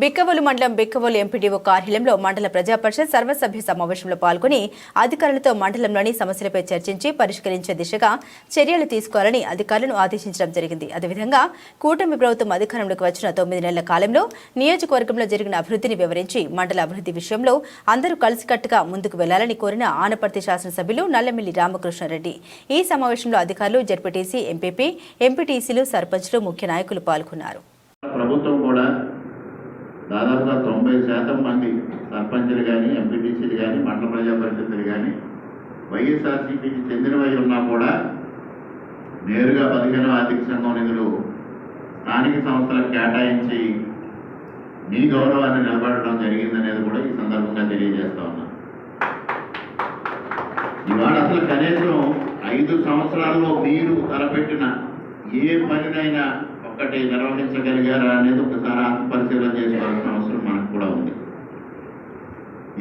బిక్కవోలు మండలం బిక్కవోలు ఎంపీడీఓ కార్యాలయంలో మండల ప్రజాపరిషత్ సర్వసభ్య సమావేశంలో పాల్గొని అధికారులతో మండలంలోని సమస్యలపై చర్చించి పరిష్కరించే దిశగా చర్యలు తీసుకోవాలని అధికారులను ఆదేశించడం జరిగింది. అదేవిధంగా కూటమి ప్రభుత్వం అధికారంలోకి వచ్చిన తొమ్మిది నెలల కాలంలో నియోజకవర్గంలో జరిగిన అభివృద్ధిని వివరించి మండల అభివృద్ధి విషయంలో అందరూ కలిసికట్టుగా ముందుకు వెళ్ళాలని కోరిన ఆనపర్తి శాసనసభ్యులు నల్లమిల్లి రామకృష్ణారెడ్డి. ఈ సమావేశంలో అధికారులు జడ్పీటీసీ ఎంపీపీ ఎంపీటీసీలు సర్పంచ్లు ముఖ్య నాయకులు పాల్గొన్నారు. ప్రభుత్వం కూడా దాదాపుగా తొంభై శాతం మంది సర్పంచులు కానీ ఎంపీటీసీలు కానీ మండల ప్రజా పరిషత్తులు కానీ వైఎస్ఆర్సీపీకి చెందినవై ఉన్నా కూడా నేరుగా పదిహేను ఆర్థిక సంఘం నిధులు స్థానిక సంస్థలకు కేటాయించి మీ గౌరవాన్ని నిలబడటం జరిగిందనేది కూడా ఈ సందర్భంగా తెలియజేస్తా ఉన్నా. ఇవాళ అసలు కనీసం ఐదు సంవత్సరాల్లో మీరు తలపెట్టిన ఏ పనినైనా ఒక్కటి నిర్వహించగలిగారా అనేది ఒకసారి ఆత్మపరిశీలన చేసుకోవాలి అవసరం మనకు కూడా ఉంది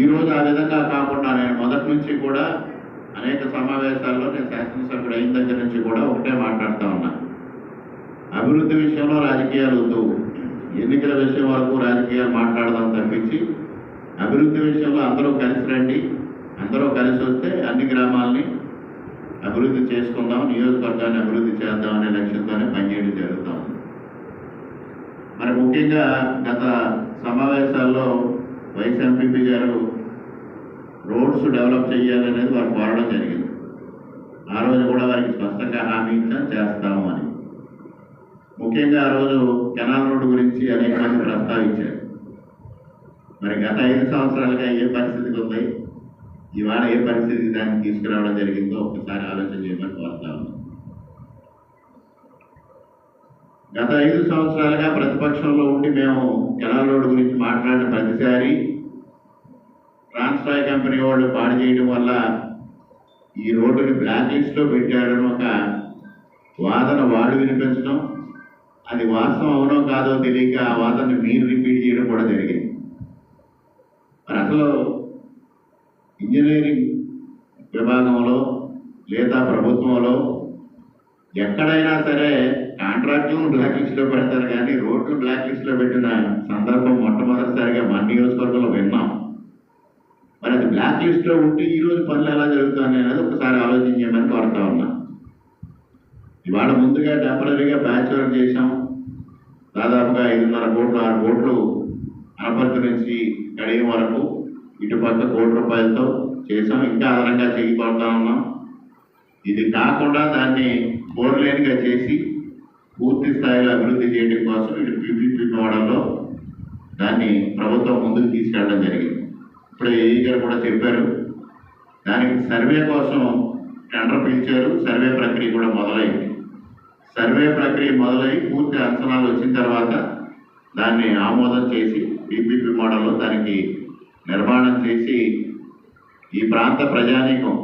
ఈరోజు ఆ విధంగా కాకుండా నేను మొదటి నుంచి కూడా అనేక సమావేశాల్లో నేను శాసనసభ్యుడు అయిన దగ్గర నుంచి కూడా ఒకటే మాట్లాడుతూ ఉన్నా. అభివృద్ధి విషయంలో రాజకీయాలు వద్దు. ఎన్నికల విషయం వరకు రాజకీయాలు మాట్లాడదాం తప్పించి అభివృద్ధి విషయంలో అందరూ కలిసి రండి. అందరూ కలిసి వస్తే అన్ని గ్రామాలని అభివృద్ధి చేసుకుందాం నియోజకవర్గాన్ని అభివృద్ధి చేద్దాం అనే లక్ష్యంతోనే పనిచేయడం జరుగుతూ ఉంది. మరి ముఖ్యంగా గత సమావేశాల్లో వైస్ ఎంపీపీ గారు రోడ్స్ డెవలప్ చేయాలనేది వారు కోరడం జరిగింది. ఆ రోజు కూడా వారికి స్పష్టంగా హామీ ఇచ్చాం చేస్తాము అని. ముఖ్యంగా ఆ రోజు కెనాల్ రోడ్డు గురించి అనేక మంది ప్రస్తావించారు. మరి గత ఐదు సంవత్సరాలుగా ఏ పరిస్థితికి ఉంది? ఇవాళ ఏ పరిస్థితికి దాన్ని తీసుకురావడం జరిగిందో ఒకసారి ఆలోచన చేయమని కోరుతా ఉన్నాం గత ఐదు సంవత్సరాలుగా ప్రతిపక్షంలో ఉండి మేము కెనాల్ రోడ్డు గురించి మాట్లాడిన ప్రతిసారి ట్రాన్స్ఫాయ్ కంపెనీ వాళ్ళు పాడు చేయడం వల్ల ఈ రోడ్డుని బ్లాక్ లిస్ట్లో పెట్టాడని ఒక వాదన వాడు వినిపించడం. అది వాస్తవం అవునో కాదో తెలియక ఆ వాదనని మీరు రిపీట్ చేయడం కూడా జరిగింది. మరి అసలు ఇంజనీరింగ్ విభాగంలో లేదా ప్రభుత్వంలో ఎక్కడైనా సరే కాంట్రాక్టులను బ్లాక్ లిస్ట్లో పెడతారు కానీ రోడ్లు బ్లాక్ లిస్ట్లో పెట్టిన సందర్భం మొట్టమొదటిసారిగా మన నియోజకవర్గంలో విన్నాం. మరి అది బ్లాక్ లిస్ట్లో ఉంటే ఈ రోజు పనులు ఎలా జరుగుతాయి అనేది ఒకసారి ఆలోచించమని కోరుతా ఉన్నా. ఇవాళ ముందుగా టెంపరీగా ప్యాచ్ వర్క్ చేసాం దాదాపుగా ఐదున్నర కోట్లు ఆరు కోట్లు అనపర్తి నుంచి కడియం వరకు ఇటుపక్క కోటి రూపాయలతో చేసాం ఇంకా అదనంగా చేయబడతా ఉన్నాం. ఇది కాకుండా దాన్ని బోర్లేనిగా చేసి పూర్తి స్థాయిలో అభివృద్ధి చేయడం కోసం ఇటు పీపీపీ మోడల్లో దాన్ని ప్రభుత్వం ముందుకు తీసుకెళ్ళడం జరిగింది. ఇప్పుడు ఏఈ గారు కూడా చెప్పారు దానికి సర్వే కోసం టెండర్ పిలిచారు సర్వే ప్రక్రియ కూడా మొదలైంది. సర్వే ప్రక్రియ మొదలై పూర్తి అంచనాలు వచ్చిన తర్వాత దాన్ని ఆమోదం చేసి పీపీపీ మోడల్లో దానికి నిర్మాణం చేసి ఈ ప్రాంత ప్రజానీకం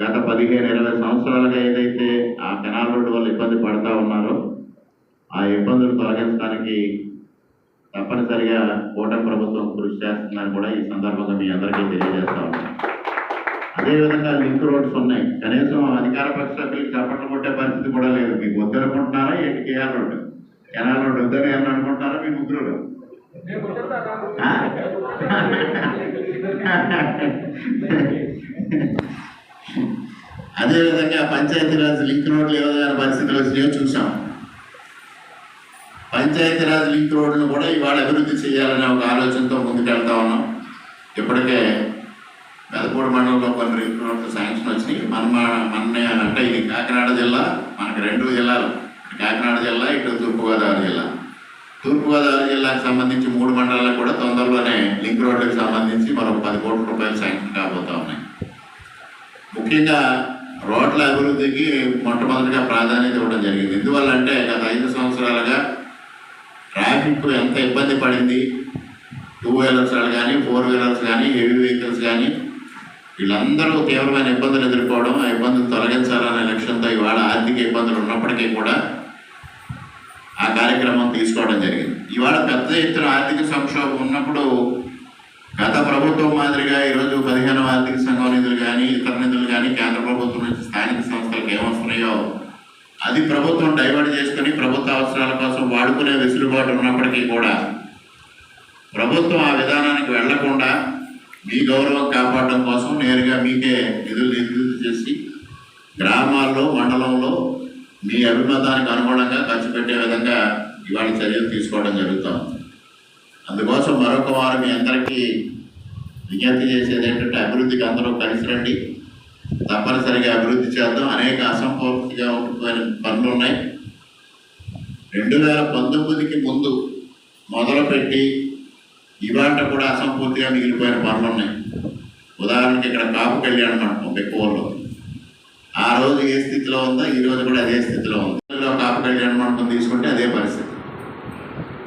గత పదిహేను ఇరవై సంవత్సరాలుగా ఏదైతే ఆ కెనాల్ రోడ్డు వల్ల ఇబ్బంది పడతా ఉన్నారో ఆ ఇబ్బందులు తొలగించడానికి తప్పనిసరిగా కూటమి ప్రభుత్వం కృషి చేస్తుందని కూడా ఈ సందర్భంగా మీ అందరికీ తెలియజేస్తా ఉన్నాను. అదేవిధంగా లింక్ రోడ్స్ ఉన్నాయి. కనీసం అధికార పక్ష సభ్యులకు చప్పట్లు కొట్టే పరిస్థితి కూడా లేదు. మీకు వద్దనుకుంటున్నారా ఏంటి కేఆర్ రోడ్డు? కెనాల్ రోడ్డు వద్దని ఏమని అనుకుంటున్నారా మీ ముగ్గురు? అదేవిధంగా పంచాయతీరాజ్ లింక్ రోడ్లు ఏదైనా పరిస్థితులు వచ్చినాయో చూసాం పంచాయతీరాజ్ లింక్ రోడ్లను కూడా ఇవాళ అభివృద్ధి చేయాలనే ఒక ఆలోచనతో ముందుకెళ్తా ఉన్నాం. ఇప్పటికే పెదపూడి మండలంలో కొన్ని లింక్ రోడ్లు శాంక్షన్ వచ్చినాయి. మన మన అంటే ఇది కాకినాడ జిల్లా మనకి రెండు జిల్లాలు. కాకినాడ జిల్లా ఇటు తూర్పుగోదావరి జిల్లా. తూర్పుగోదావరి జిల్లాకు సంబంధించి మూడు మండలాలకు కూడా తొందరలోనే లింక్ రోడ్లకు సంబంధించి మరొక పది కోట్ల రూపాయలు శాంక్షన్ కాబోతా ఉన్నాయి. ముఖ్యంగా రోడ్ల అభివృద్ధికి మొట్టమొదటిగా ప్రాధాన్యత ఇవ్వడం జరిగింది. ఎందువల్ల అంటే గత ఐదు సంవత్సరాలుగా ట్రాఫిక్ ఎంత ఇబ్బంది పడింది? టూ వీలర్స్ కానీ ఫోర్ వీలర్స్ కానీ హెవీ వెహికల్స్ కానీ వీళ్ళందరూ తీవ్రమైన ఇబ్బందులు ఎదుర్కోవడం ఆ ఇబ్బందులు తొలగించాలనే లక్ష్యంతో ఇవాళ ఆర్థిక ఇబ్బందులు ఉన్నప్పటికీ కూడా ఆ కార్యక్రమం తీసుకోవడం జరిగింది. ఇవాళ పెద్ద ఎత్తున ఆర్థిక సంక్షోభం ఉన్నప్పుడు గత ప్రభుత్వం మాదిరిగా ఈరోజు పదిహేను ఆర్థిక సంఘం నిధులు కానీ ఇతర నిధులు ఏమొస్తున్నాయో అది ప్రభుత్వం డైవర్ట్ చేసుకుని ప్రభుత్వ అవసరాల కోసం వాడుకునే వెసులుబాటు ఉన్నప్పటికీ కూడా ప్రభుత్వం ఆ విధానానికి వెళ్ళకుండా మీ గౌరవం కాపాడడం కోసం నేరుగా మీకే నిధులు నిధులు చేసి గ్రామాల్లో మండలంలో మీ అభిమతానికి అనుగుణంగా ఖర్చు పెట్టే విధంగా ఇవాళ చర్యలు తీసుకోవడం జరుగుతాం అందుకోసం మరొక వారు మీ అందరికీ విజ్ఞప్తి చేసేది ఏంటంటే అభివృద్ధికి అందరూ కలిసి రండి. తప్పనిసరిగా అభివృద్ధి చేద్దాం. అనేక అసంపూర్తిగా ఉండిపోయిన పనులు ఉన్నాయి. రెండు వేల పంతొమ్మిదికి ముందు మొదలుపెట్టి ఇవాళ కూడా అసంపూర్తిగా మిగిలిపోయిన పనులు ఉన్నాయి. ఉదాహరణకి ఇక్కడ కాపు కళ్యాణ మండపం బెక్కువలో ఆ రోజు ఏ స్థితిలో ఉందో ఈ రోజు కూడా అదే స్థితిలో ఉంది. కాపు కళ్యాణ మండపం తీసుకుంటే అదే పరిస్థితి.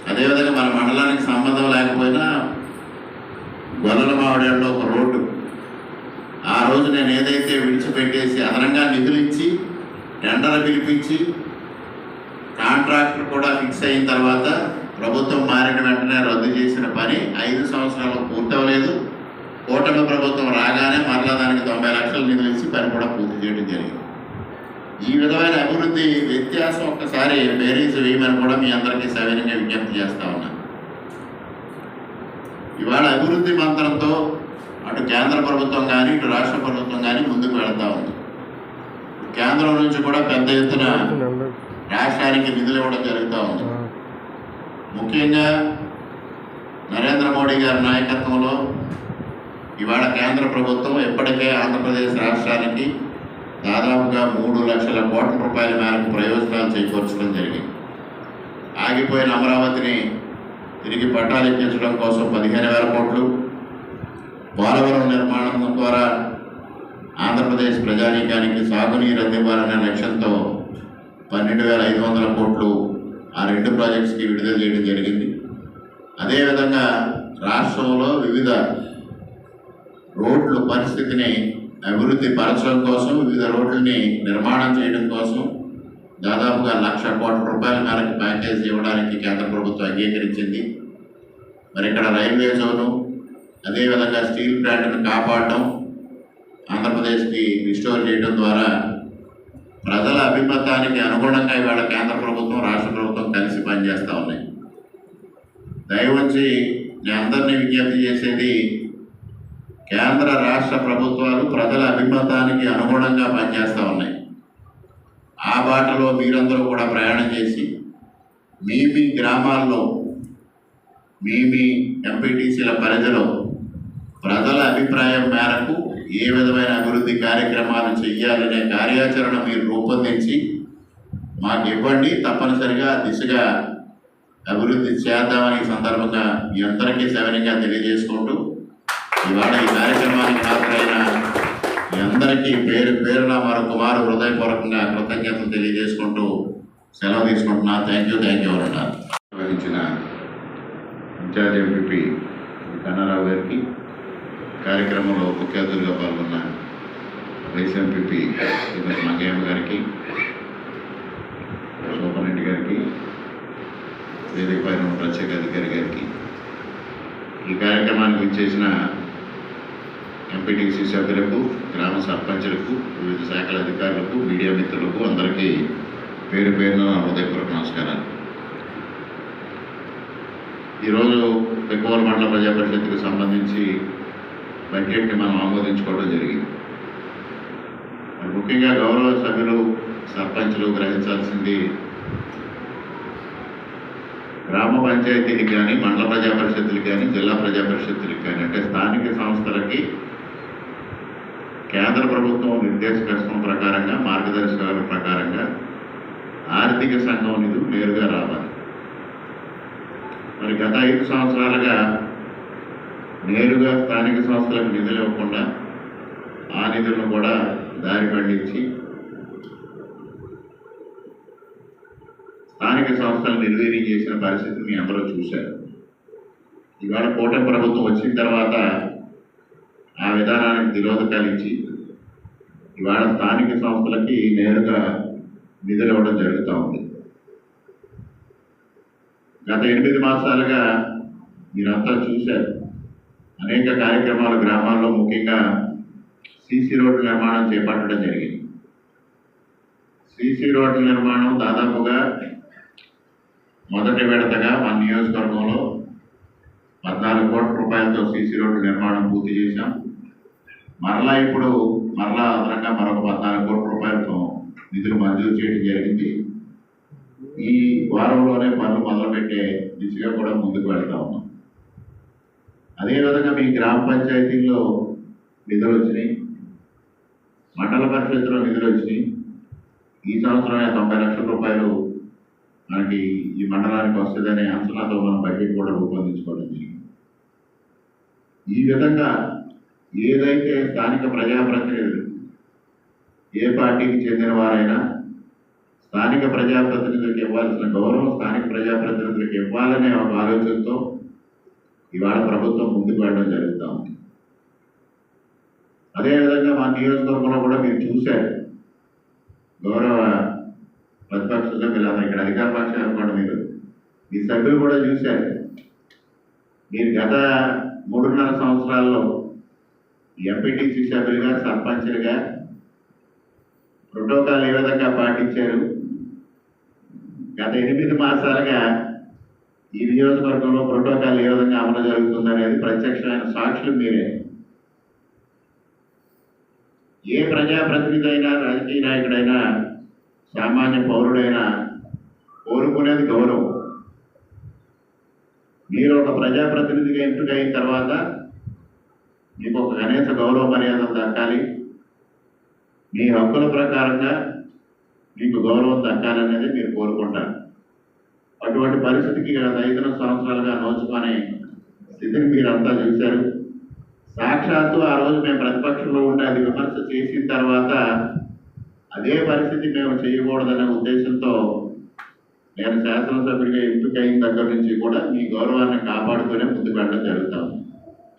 అదేవిధంగా మన మండలానికి సంబంధం లేకపోయినా గొల్లల మామిడిలో ఒక రోడ్డు రోజు నేను ఏదైతే విడిచిపెట్టేసి అదనంగా నిధులు ఇచ్చి టెండర్ పిలిపించి కాంట్రాక్టర్ కూడా ఫిక్స్ అయిన తర్వాత ప్రభుత్వం మారిన వెంటనే రద్దు చేసిన పని ఐదు సంవత్సరాలు పూర్తవలేదు. కూటమి ప్రభుత్వం రాగానే మరలా దానికి తొంభై లక్షలు నిధులు ఇచ్చి పని కూడా పూర్తి చేయడం జరిగింది. ఈ విధమైన అభివృద్ధి వ్యత్యాసం ఒక్కసారి బేరీస్ వేయమని కూడా మీ అందరికీ సవినంగా విజ్ఞప్తి చేస్తా ఉన్నాను ఇవాళ అభివృద్ధి మంత్రంతో అటు కేంద్ర ప్రభుత్వం కానీ ఇటు రాష్ట్ర ప్రభుత్వం కానీ ముందుకు వెళ్తా ఉంది. కేంద్రం నుంచి కూడా పెద్ద ఎత్తున రాష్ట్రానికి నిధులు ఇవ్వడం జరుగుతూ ఉంది. ముఖ్యంగా నరేంద్ర మోడీ గారి నాయకత్వంలో ఇవాళ కేంద్ర ప్రభుత్వం ఇప్పటికే ఆంధ్రప్రదేశ్ రాష్ట్రానికి దాదాపుగా మూడు లక్షల కోట్ల రూపాయల మేరకు ప్రయోజనాలు చేకూర్చడం జరిగింది. ఆగిపోయిన అమరావతిని తిరిగి పట్టాలెక్కించడం కోసం పదిహేను వేల కోట్లు పోలవరం నిర్మాణం ద్వారా ఆంధ్రప్రదేశ్ ప్రజానీకానికి సాగునీరు అందివ్వాలనే లక్ష్యంతో పన్నెండు వేల ఐదు వందల కోట్లు ఆ రెండు ప్రాజెక్ట్స్కి విడుదల చేయడం జరిగింది. అదేవిధంగా రాష్ట్రంలో వివిధ రోడ్ల పరిస్థితిని అభివృద్ధి పరచడం కోసం వివిధ రోడ్లని నిర్మాణం చేయడం కోసం దాదాపుగా లక్ష కోట్ల రూపాయల మేరకు ప్యాకేజ్ ఇవ్వడానికి కేంద్ర ప్రభుత్వం అంగీకరించింది. మరి ఇక్కడ రైల్వే జోను అదేవిధంగా స్టీల్ ప్లాంట్ను కాపాడటం ఆంధ్రప్రదేశ్కి రిస్టోర్ చేయడం ద్వారా ప్రజల అభిమతానికి అనుగుణంగా ఇవాళ కేంద్ర ప్రభుత్వం రాష్ట్ర ప్రభుత్వం కలిసి పనిచేస్తూ ఉన్నాయి. దయవచ్చి నేను అందరినీ విజ్ఞప్తి చేసేది కేంద్ర రాష్ట్ర ప్రభుత్వాలు ప్రజల అభిమతానికి అనుగుణంగా పనిచేస్తూ ఉన్నాయి. ఆ బాటలో మీరందరూ కూడా ప్రయాణం చేసి మీ మీ గ్రామాల్లో మీ మీ ఎంపీటీసీల పరిధిలో ప్రజల అభిప్రాయం మేరకు ఏ విధమైన అభివృద్ధి కార్యక్రమాలు చేయాలనే కార్యాచరణ మీరు రూపొందించి మాకు ఇవ్వండి. తప్పనిసరిగా దిశగా అభివృద్ధి చేద్దామని సందర్భంగా మీ అందరికీ సవినంగా తెలియజేసుకుంటూ ఇవాళ ఈ కార్యక్రమానికి హాజరైన మీ అందరికీ పేరు పేరున మరొక కుమారు హృదయపూర్వకంగా కృతజ్ఞతలు తెలియజేసుకుంటూ సెలవు తీసుకుంటున్నా. థ్యాంక్ యూ థ్యాంక్ యూ అన్నారు నిర్వహించిన ఇన్ఛార్జ్ ఎంపీపీ కన్నారావు గారికి కార్యక్రమంలో ముఖ్య అతిథులుగా పాల్గొన్న వైస్ ఎంపీపీ శ్రీమతి మంగయ్యమ్మ గారికి సూపరెడ్డి గారికి వేదిక పైన ప్రత్యేక అధికారి గారికి. ఈ కార్యక్రమానికి విచ్చేసిన ఎంపీటీసీ సభ్యులకు గ్రామ సర్పంచులకు వివిధ శాఖల అధికారులకు మీడియా మిత్రులకు అందరికీ పేరు పేరున హృదయపూర్వక నమస్కారాలు. ఈరోజు పెక్కువల మండల ప్రజా పరిషత్తుకు సంబంధించి బడ్జెట్ని మనం ఆమోదించుకోవడం జరిగింది. ముఖ్యంగా గౌరవ సభ్యులు సర్పంచులు గ్రహించాల్సింది గ్రామ పంచాయతీకి కానీ మండల ప్రజా పరిషత్తులకు కానీ జిల్లా ప్రజా పరిషత్తులకి కానీ అంటే స్థానిక సంస్థలకి కేంద్ర ప్రభుత్వం నిర్దేశకత్వం ప్రకారంగా మార్గదర్శకాల ప్రకారంగా ఆర్థిక సంఘం నిధులు నేరుగా రావాలి. మరి గత ఐదు సంవత్సరాలుగా నేరుగా స్థానిక సంస్థలకు నిధులు ఇవ్వకుండా ఆ నిధులను కూడా దారి పండించి స్థానిక సంస్థలు నిర్వీర్యం చేసిన పరిస్థితి మీ అందరూ చూశారు. ఇవాళ కూటమి ప్రభుత్వం వచ్చిన తర్వాత ఆ విధానానికి నిరోధకాలు ఇచ్చి ఇవాళ స్థానిక సంస్థలకి నేరుగా నిధులు ఇవ్వడం జరుగుతూ ఉంది. గత ఎనిమిది మాసాలుగా మీరంతా చూశారు. అనేక కార్యక్రమాలు గ్రామాల్లో ముఖ్యంగా సీసీ రోడ్డు నిర్మాణం చేపట్టడం జరిగింది. సీసీ రోడ్డు నిర్మాణం దాదాపుగా మొదటి విడతగా మన నియోజకవర్గంలో పద్నాలుగు కోట్ల రూపాయలతో సీసీ రోడ్డు నిర్మాణం పూర్తి చేశాం. మరలా ఇప్పుడు మరలా అదనంగా మరొక పద్నాలుగు కోట్ల రూపాయలతో నిధులు మంజూరు చేయడం జరిగింది. ఈ వారంలోనే పనులు మొదలుపెట్టే దిశగా కూడా ముందుకు వెళ్తా ఉన్నాం. అదేవిధంగా మీ గ్రామ పంచాయతీల్లో నిధులు వచ్చినాయి మండల పరిషత్తులో నిధులు వచ్చినాయి ఈ సంవత్సరమే తొంభై లక్షల రూపాయలు మనకి ఈ మండలానికి వస్తుందనే అంచనాతో మనం బడ్జెట్ కూడా రూపొందించుకోవడం జరిగింది. ఈ విధంగా ఏదైతే స్థానిక ప్రజాప్రతినిధులు ఏ పార్టీకి చెందిన వారైనా స్థానిక ప్రజాప్రతినిధులకు ఇవ్వాల్సిన గౌరవం స్థానిక ప్రజాప్రతినిధులకు ఇవ్వాలనే ఒక ఆలోచనతో ఇవాళ ప్రభుత్వం ముందుకు వెళ్ళడం జరుగుతూ ఉంది. అదేవిధంగా మా నియోజకవర్గంలో కూడా మీరు చూశారు. గౌరవ ప్రతిపక్ష సభ్యులు ఇక్కడ అధికార పక్షాలు అనుకోండి మీరు. మీ సభ్యులు కూడా చూశారు. మీరు గత మూడున్నర సంవత్సరాల్లో ఎంపీటీసీ సభ్యులుగా సర్పంచ్లుగా ప్రోటోకాల్ ఏ విధంగా పాటించారు? గత ఎనిమిది మాసాలుగా ఈ నియోజకవర్గంలో ప్రోటోకాల్ ఏ విధంగా అమలు జరుగుతుందనేది ప్రత్యక్షమైన సాక్షులు మీరే. ఏ ప్రజాప్రతినిధి అయినా రాజకీయ నాయకుడైనా సామాన్య పౌరుడైనా కోరుకునేది గౌరవం. మీరు ఒక ప్రజాప్రతినిధిగా ఎంపిక అయిన తర్వాత మీకు ఒక కనీస గౌరవ మర్యాదలు దక్కాలి. మీ హక్కుల ప్రకారంగా మీకు గౌరవం దక్కాలనేది మీరు కోరుకుంటారు. అటువంటి పరిస్థితికి గత ఐదున్నర సంవత్సరాలుగా నోచుకునే స్థితిని మీరంతా చూశారు. సాక్షాత్తు ఆ రోజు మేము ప్రతిపక్షంలో ఉండి అది విమర్శ చేసిన తర్వాత అదే పరిస్థితి మేము చేయకూడదనే ఉద్దేశంతో నేను శాసనసభ్యుడిగా ఎంపిక అయిన దగ్గర నుంచి కూడా మీ గౌరవాన్ని కాపాడుతూనే ముందుకు వెళ్ళడం జరుగుతాము